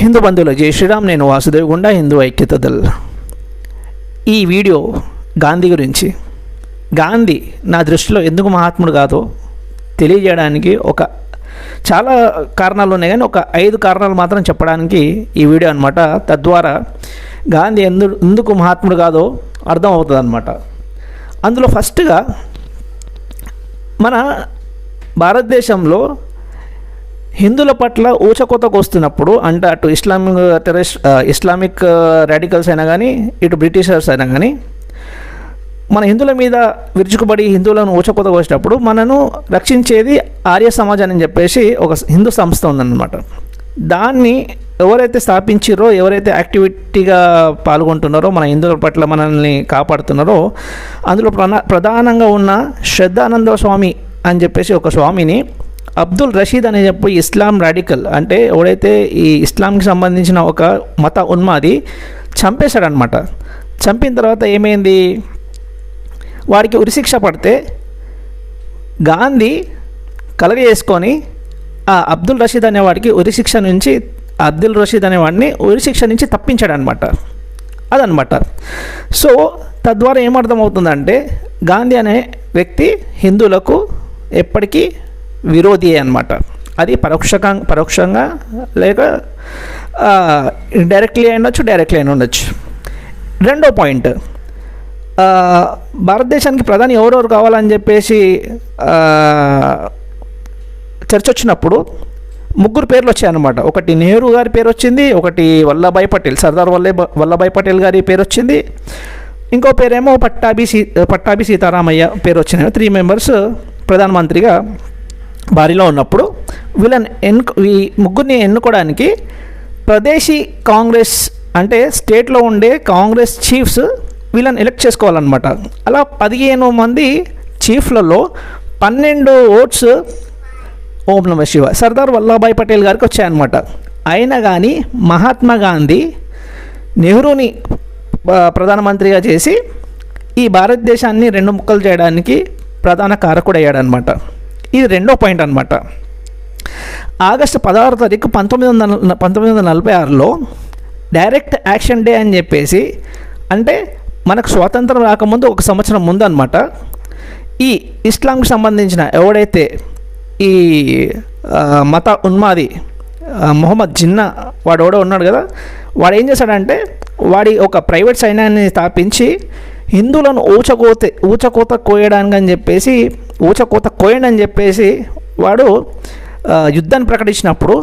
హిందూ బంధువుల జై శ్రీరామ్ నేను వాసుదేవ్ గుండా హిందూ ఐక్యత దల్ ఈ వీడియో గాంధీ గురించి. గాంధీ నా దృష్టిలో ఎందుకు మహాత్ముడు కాదో తెలియజేయడానికి ఒక చాలా కారణాలు ఉన్నాయి కానీ ఒక ఐదు కారణాలు మాత్రం చెప్పడానికి ఈ వీడియో అనమాట తద్వారా గాంధీ ఎందు ఎందుకు మహాత్ముడు కాదో అర్థం అవుతుంది అనమాట అందులో ఫస్ట్గా మన భారతదేశంలో హిందువుల పట్ల ఊచకోతకు వస్తున్నప్పుడు అంటే అటు ఇస్లామిక్ టెరరిస్ట్ ఇస్లామిక్ రాడికల్స్ అయినా కానీ ఇటు బ్రిటిషర్స్ అయినా కానీ మన హిందువుల మీద విరుచుకుబడి హిందువులను ఊచకోత వచ్చేటప్పుడు మనను రక్షించేది ఆర్య సమాజం అని చెప్పేసి ఒక హిందూ సంస్థ ఉందన్నమాట. దాన్ని ఎవరైతే స్థాపించారో ఎవరైతే యాక్టివిటీగా పాల్గొంటున్నారో మన హిందువుల పట్ల మనల్ని కాపాడుతున్నారో అందులో ప్రధానంగా ఉన్న శ్రద్ధానంద స్వామి అని చెప్పేసి ఒక స్వామిని అబ్దుల్ రషీద్ అనే చెప్పి ఇస్లాం రాడికల్ అంటే ఎవడైతే ఈ ఇస్లాంకి సంబంధించిన ఒక మత ఉన్మాది చంపేశాడనమాట చంపిన తర్వాత ఏమైంది? వాడికి ఉరిశిక్ష పడితే గాంధీ కలగజేసుకొని ఆ అబ్దుల్ రషీద్ అనేవాడికి ఉరిశిక్ష నుంచి అబ్దుల్ రషీద్ అనేవాడిని ఉరిశిక్ష నుంచి తప్పించాడనమాట అదనమాట సో తద్వారా ఏమర్థమవుతుందంటే గాంధీ అనే వ్యక్తి హిందువులకు ఎప్పటికీ విరోధి అనమాట అది పరోక్షంగా పరోక్షంగా లేక డైరెక్ట్లీ అయి ఉండొచ్చు డైరెక్ట్లీ అయిన ఉండొచ్చు. రెండో పాయింట్ భారతదేశానికి ప్రధాని ఎవరెవరు కావాలని చెప్పేసి చర్చ వచ్చినప్పుడు ముగ్గురు పేర్లు వచ్చాయన్నమాట ఒకటి నెహ్రూ గారి పేరు వచ్చింది ఒకటి వల్లభాయ్ పటేల్ సర్దార్ వల్లే వల్లభాయ్ పటేల్ గారి పేరు వచ్చింది. ఇంకో పేరేమో పట్టాభి సీ పట్టాభి సీతారామయ్య పేరు వచ్చినాయి త్రీ మెంబర్స్ ప్రధానమంత్రిగా బారిలో ఉన్నప్పుడు వీళ్ళని ఎన్ను ఈ ముగ్గురిని ఎన్నుకోవడానికి ప్రదేశీ కాంగ్రెస్ అంటే స్టేట్లో ఉండే కాంగ్రెస్ చీఫ్స్ వీళ్ళని ఎలక్ట్ చేసుకోవాలన్నమాట. అలా పదిహేను మంది చీఫ్లలో పన్నెండు ఓట్స్ ఓం నమ శివ సర్దార్ వల్లభాయ్ పటేల్ గారికి వచ్చాయన్నమాట. అయినా కానీ మహాత్మా గాంధీ నెహ్రూని ప్రధానమంత్రిగా చేసి ఈ భారతదేశాన్ని రెండు ముక్కలు చేయడానికి ప్రధాన కారకుడయ్యాడనమాట ఇది రెండో పాయింట్ అనమాట ఆగస్టు పదహారు తారీఖు పంతొమ్మిది వందల పంతొమ్మిది వందల నలభై ఆరులో డైరెక్ట్ యాక్షన్ డే అని చెప్పేసి అంటే మనకు స్వాతంత్రం రాకముందు ఒక సంవత్సరం ముందు అనమాట ఈ ఇస్లాంకి సంబంధించిన ఎవడైతే ఈ మత ఉన్మాది మొహమ్మద్ జిన్నా వాడు ఎవడో ఉన్నాడు కదా వాడు ఏం చేశాడంటే వాడి ఒక ప్రైవేట్ సైన్యాన్ని స్థాపించి హిందువులను ఊచకోత ఊచకోత కోయడానికి అని చెప్పేసి ఊచకోత కోయండి అని చెప్పేసి వాడు యుద్ధాన్ని ప్రకటించినప్పుడు